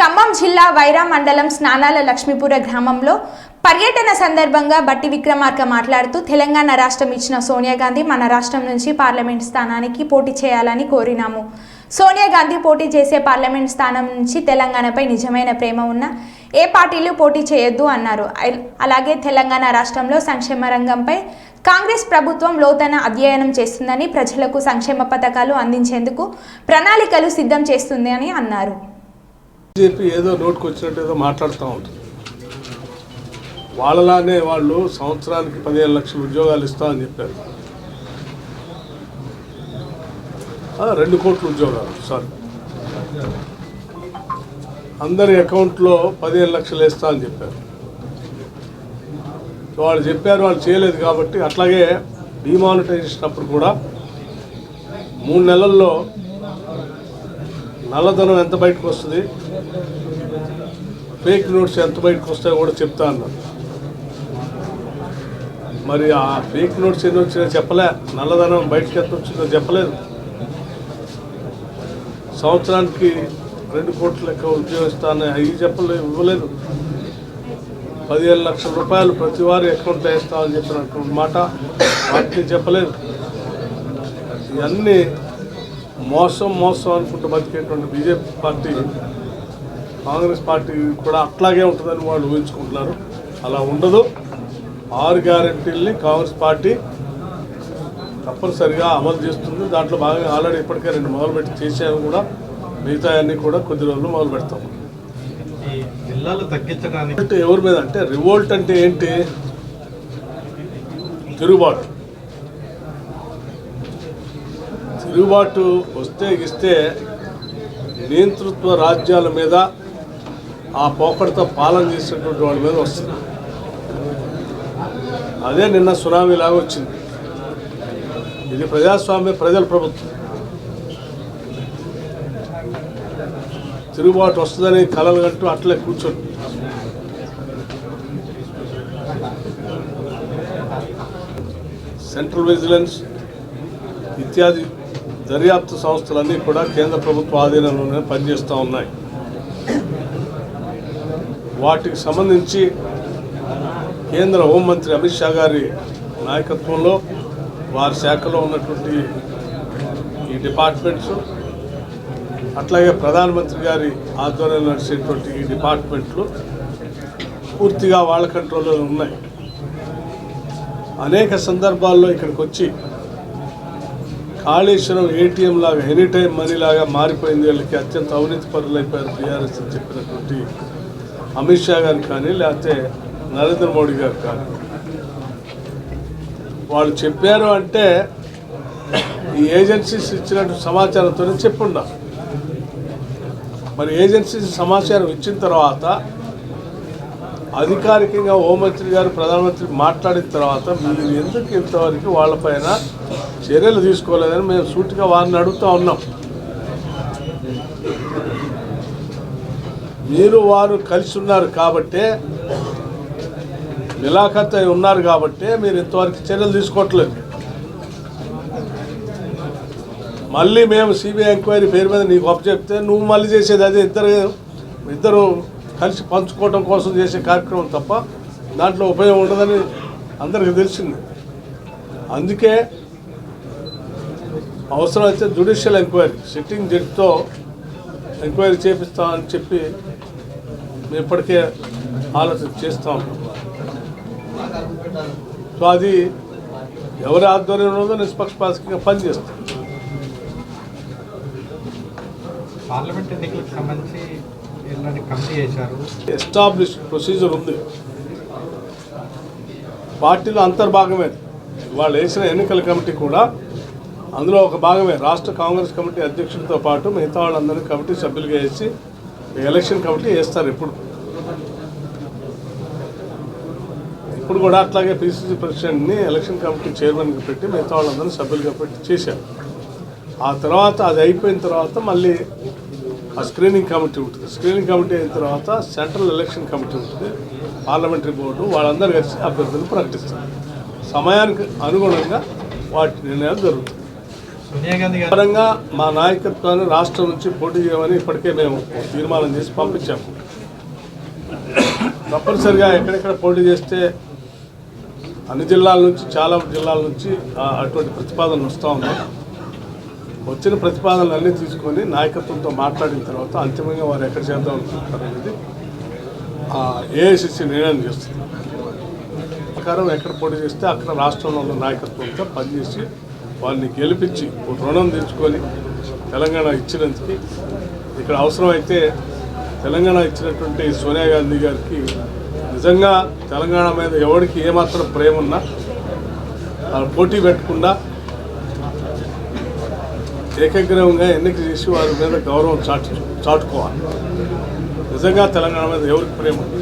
ఖమ్మం జిల్లా వైరా మండలం స్నానాల లక్ష్మీపుర గ్రామంలో పర్యటన సందర్భంగా బట్టి విక్రమార్క మాట్లాడుతూ తెలంగాణ రాష్ట్రం ఇచ్చిన సోనియా గాంధీ మన రాష్ట్రం నుంచి పార్లమెంట్ స్థానానికి పోటీ చేయాలని కోరినాము. సోనియా గాంధీ పోటీ చేసే పార్లమెంట్ స్థానం నుంచి తెలంగాణపై నిజమైన ప్రేమ ఉన్న ఏ పార్టీలు పోటీ చేయొద్దు అన్నారు. అలాగే తెలంగాణ రాష్ట్రంలో సంక్షేమ రంగంపై కాంగ్రెస్ ప్రభుత్వం లోతైన అధ్యయనం చేస్తుందని ప్రజలకు సంక్షేమ పథకాలు అందించేందుకు ప్రణాళికలు సిద్ధం చేస్తుంది అని అన్నారు. బీజేపీ ఏదో నోటుకు వచ్చినట్టు ఏదో మాట్లాడుతూ ఉంటుంది వాళ్ళలానే వాళ్ళు సంవత్సరానికి పదిహేను లక్షల ఉద్యోగాలు ఇస్తామని చెప్పారు. రెండు కోట్ల ఉద్యోగాలు సారీ. అందరి అకౌంట్లో పదిహేను లక్షలు వేస్తా అని చెప్పారు. వాళ్ళు చెప్పారు వాళ్ళు చేయలేదు కాబట్టి అట్లాగే డిమానిటైజేషన్ అప్పుడు కూడా మూడు నెలల్లో నల్లధనం ఎంత బయటకు వస్తుంది? ఫేక్ నోట్స్ ఎంత బయటకు వస్తాయో కూడా చెప్తా అన్నారు. మరి ఆ ఫేక్ నోట్స్ ఎన్ని వచ్చినా చెప్పలే నల్లధనం బయటకు ఎంత వచ్చిందో చెప్పలేదు. సంవత్సరానికి రెండు కోట్ల లెక్క ఉద్యోగిస్తాను అవి చెప్పలేదు ఇవ్వలేదు. పదిహేను లక్షల రూపాయలు ప్రతి వారి అకౌంట్లో వేస్తామని చెప్పినటువంటి మాట వాటిని చెప్పలేదు. ఇవన్నీ మోసం మోసం అనుకుంటూ బతికేటువంటి బీజేపీ పార్టీ కాంగ్రెస్ పార్టీ కూడా అట్లాగే ఉంటుందని వాళ్ళు ఊహించుకుంటున్నారు. అలా ఉండదు. ఆరు గ్యారెంటీల్ని కాంగ్రెస్ పార్టీ తప్పనిసరిగా అమలు చేస్తుంది. దాంట్లో భాగంగా ఆల్రెడీ ఇప్పటికే రెండు మొదలుపెట్టి చేసాము కూడా. మిగతా అన్నీ కూడా కొద్ది రోజులు మొదలు పెడతాం. జిల్లాలు తగ్గించడానికి ఎవరి మీద అంటే రివోల్ట్ అంటే ఏంటి? తిరుగుబాటు. తిరుగుబాటు వస్తే ఇస్తే నియంతృత్వ రాజ్యాల మీద ఆ పోకడతో పాలన చేసినటువంటి వాళ్ళ మీద వస్తుంది. అదే నిన్న సునామీ లాగా వచ్చింది. ఇది ప్రజాస్వామ్య ప్రజల ప్రభుత్వం. తిరుగుబాటు వస్తుందని కలలు కంటూ అట్లే కూర్చొని. సెంట్రల్ విజిలెన్స్ ఇత్యాది దర్యాప్తు సంస్థలన్నీ కూడా కేంద్ర ప్రభుత్వ ఆధీనంలోనే పనిచేస్తూ ఉన్నాయి. వాటికి సంబంధించి కేంద్ర హోంమంత్రి అమిత్ షా గారి నాయకత్వంలో వారి శాఖలో ఉన్నటువంటి ఈ డిపార్ట్మెంట్స్ అట్లాగే ప్రధానమంత్రి గారి ఆధ్వర్యంలో నడిచేటువంటి ఈ డిపార్ట్మెంట్లు పూర్తిగా వాళ్ళ కంట్రోల్లో ఉన్నాయి. అనేక సందర్భాల్లో ఇక్కడికి వచ్చి కాళేశ్వరం ఏటీఎం లాగా ఎనీ టైం మనీ లాగా మారిపోయింది. వీళ్ళకి అత్యంత అవినీతి పరులైపోయారు అయిపోయారు అని చెప్పినటువంటి అమిత్ షా గారు కానీ లేకపోతే నరేంద్ర మోడీ గారు కానీ. వాళ్ళు చెప్పారు అంటే ఈ ఏజెన్సీస్ ఇచ్చినట్టు సమాచారంతోనే చెప్పుండాలి మరి ఏజెన్సీస్ సమాచారం ఇచ్చిన తర్వాత అధికారికంగా హోంమంత్రి గారు ప్రధానమంత్రి మాట్లాడిన తర్వాత మీరు ఎందుకు ఇంతవరకు వాళ్ళపైన చర్యలు తీసుకోలేదని మేము సూటిగా వారిని అడుగుతూ ఉన్నాం. మీరు వారు కలిసి ఉన్నారు కాబట్టే మిలాఖత్ అయి ఉన్నారు కాబట్టే మీరు ఇంతవరకు చర్యలు తీసుకోవట్లేదు. మళ్ళీ మేము సిబిఐ ఎంక్వైరీ పేరు మీద నీకు చెప్తే నువ్వు మళ్ళీ చేసేది అదే ఇద్దరు ఇద్దరు కలిసి పంచుకోవటం కోసం చేసే కార్యక్రమం తప్ప దాంట్లో ఉపయోగం ఉండదని అందరికీ తెలిసింది. అందుకే అవసరమైతే జ్యుడిషియల్ ఎంక్వైరీ సిట్టింగ్ జడ్జితో ఎంక్వైరీ చేపిస్తామని చెప్పి మేము ఇప్పటికే ఆలోచన చేస్తూ సో అది ఎవరి ఆధ్వర్యంలో ఉందో నిష్పక్షపాతంగా పనిచేస్తాం పార్లమెంట్ ఎన్నికలకు సంబంధించి కమిటీ చేశారు ఎస్టాబ్లిష్ ప్రొసీజర్ ఉంది. పార్టీలో అంతర్భాగమే. వాళ్ళు వేసిన ఎన్నికల కమిటీ కూడా అందులో ఒక భాగమే రాష్ట్ర కాంగ్రెస్ కమిటీ అధ్యక్షుడితో పాటు మిగతా వాళ్ళందరినీ కమిటీ సభ్యులుగా వేసి ఎలక్షన్ కమిటీ వేస్తారు ఇప్పుడు ఇప్పుడు కూడా అట్లాగే పిసిసి ప్రెసిడెంట్ని ఎలక్షన్ కమిటీ చైర్మన్గా పెట్టి మిగతా వాళ్ళందరినీ సభ్యులుగా పెట్టి చేశారు. ఆ తర్వాత అది అయిపోయిన తర్వాత మళ్ళీ ఆ స్క్రీనింగ్ కమిటీ ఉంటుంది. స్క్రీనింగ్ కమిటీ అయిన తర్వాత సెంట్రల్ ఎలక్షన్ కమిటీ ఉంటుంది. పార్లమెంటరీ బోర్డు వాళ్ళందరూ కలిసి అభ్యర్థులు ప్రకటిస్తారు. సమయానికి అనుగుణంగా వాటి నిర్ణయాలు జరుగుతాయి. పరంగా మా నాయకత్వాన్ని రాష్ట్రం నుంచి పోటీ చేయమని ఇప్పటికే మేము తీర్మానం చేసి పంపించాము తప్పనిసరిగా ఎక్కడెక్కడ పోటీ చేస్తే అన్ని జిల్లాల నుంచి చాలా జిల్లాల నుంచి అటువంటి ప్రతిపాదనలు వస్తూ ఉన్నాయి వచ్చిన ప్రతిపాదనలు అన్నీ తీసుకొని నాయకత్వంతో మాట్లాడిన తర్వాత అంతిమంగా వారు ఎక్కడ చేద్దాం అనేది ఏఐసిసి నిర్ణయం చేస్తుంది. ప్రకారం ఎక్కడ పోటీ చేస్తే అక్కడ రాష్ట్రంలో ఉన్న నాయకత్వంతో పనిచేసి వాళ్ళని గెలిపించి ఒక రుణం తెచ్చుకొని తెలంగాణ ఇచ్చినందుకు ఇక్కడ అవసరమైతే తెలంగాణ ఇచ్చినటువంటి సోనియా గాంధీ గారికి నిజంగా తెలంగాణ మీద ఎవరికి ఏమాత్రం ప్రేమ ఉన్నా వాళ్ళు పోటీ పెట్టకుండా ఏకగ్రహంగా ఎన్నిక చేసి వారి మీద గౌరవం చాటు చాటుకోవాలి నిజంగా తెలంగాణ మీద ఎవరికి ప్రేమ ఉంది?